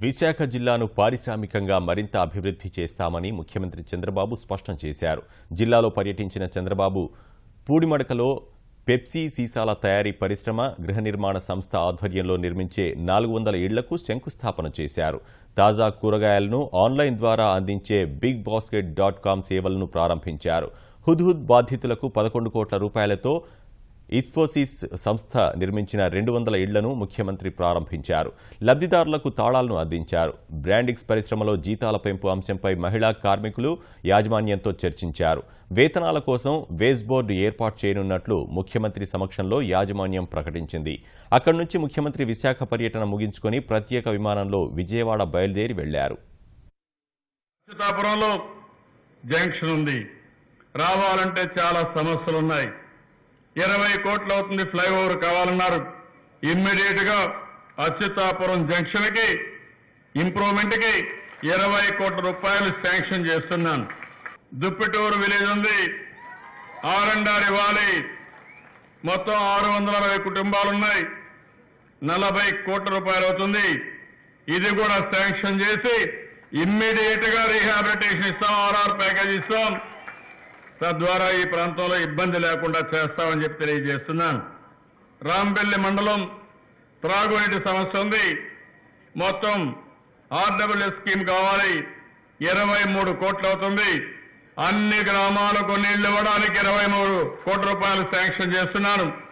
విశాఖ జిల్లాను పారిశ్రామికంగా మరింత అభివృద్ధి చేస్తామని ముఖ్యమంత్రి చంద్రబాబు స్పష్టం చేశారు. జిల్లాలో పర్యటించిన చంద్రబాబు పూడిమడకలో పెప్సీ సీసాల తయారీ పరిశ్రమ గృహ నిర్మాణ సంస్థ ఆధ్వర్యంలో నిర్మించే నాలుగు వందల ఇళ్ళకు శంకుస్థాపన చేశారు. తాజా కూరగాయలను ఆన్లైన్ ద్వారా అందించే బిగ్ బాస్కెట్ డాట్ కామ్ సేవలను ప్రారంభించారు. హుద్హుద్ బాధితులకు పదకొండు కోట్ల రూపాయలతో ఇస్ఫోసిస్ సంస్థ నిర్మించిన రెండు వందల ఇళ్ళను ముఖ్యమంత్రి ప్రారంభించారు. లబ్ధిదారులకు తాళాలను అందించారు. బ్రాండిక్స్ పరిశ్రమలో జీతాల పెంపు అంశంపై మహిళా కార్మికులు యాజమాన్యంతో చర్చించారు. వేతనాల కోసం వేజ్ బోర్డు ఏర్పాటు చేయనున్నట్లు ముఖ్యమంత్రి సమక్షంలో యాజమాన్యం ప్రకటించింది. అక్కడి నుంచి ముఖ్యమంత్రి విశాఖ పర్యటన ముగించుకొని ప్రత్యేక విమానంలో విజయవాడ బయలుదేరి వెళ్ళారు. జంక్షన్ ఉంది. రావాలంటే చాలా సమస్యలు ఉన్నాయి ఇరవై కోట్లు అవుతుంది ఫ్లైఓవర్ కావాలన్నారు. ఇమ్మీడియట్గా అచ్యుతాపురం జంక్షన్కి ఇంప్రూవ్మెంట్కి ఇరవై కోట్ల రూపాయలు శాంక్షన్ చేస్తున్నాను. దుప్పిటూరు విలేజ్ ఉంది. ఆరండార్ ఇవ్వాలి మొత్తం ఆరు వందల అరవై కుటుంబాలు ఉన్నాయి. నలభై కోట్ల రూపాయలు అవుతుంది. ఇది కూడా శాంక్షన్ చేసి ఇమ్మీడియట్గా రీహాబిలిటేషన్ ఇస్తాం ఆర్ఆర్ ప్యాకేజ్ ఇస్తాం. తద్వారా ఈ ప్రాంతంలో ఇబ్బంది లేకుండా చేస్తామని చెప్పి తెలియజేస్తున్నాను. రాంబెల్లి మండలం త్రాగునీటి సమస్య ఉంది. మొత్తం ఆర్డబ్ల్యూఎస్ స్కీమ్ కావాలి. ఇరవై మూడు కోట్లు అవుతుంది. అన్ని గ్రామాలకు నీళ్ళు ఇవ్వడానికి ఇరవై మూడు కోట్ల రూపాయలు శాంక్షన్ చేస్తున్నాను.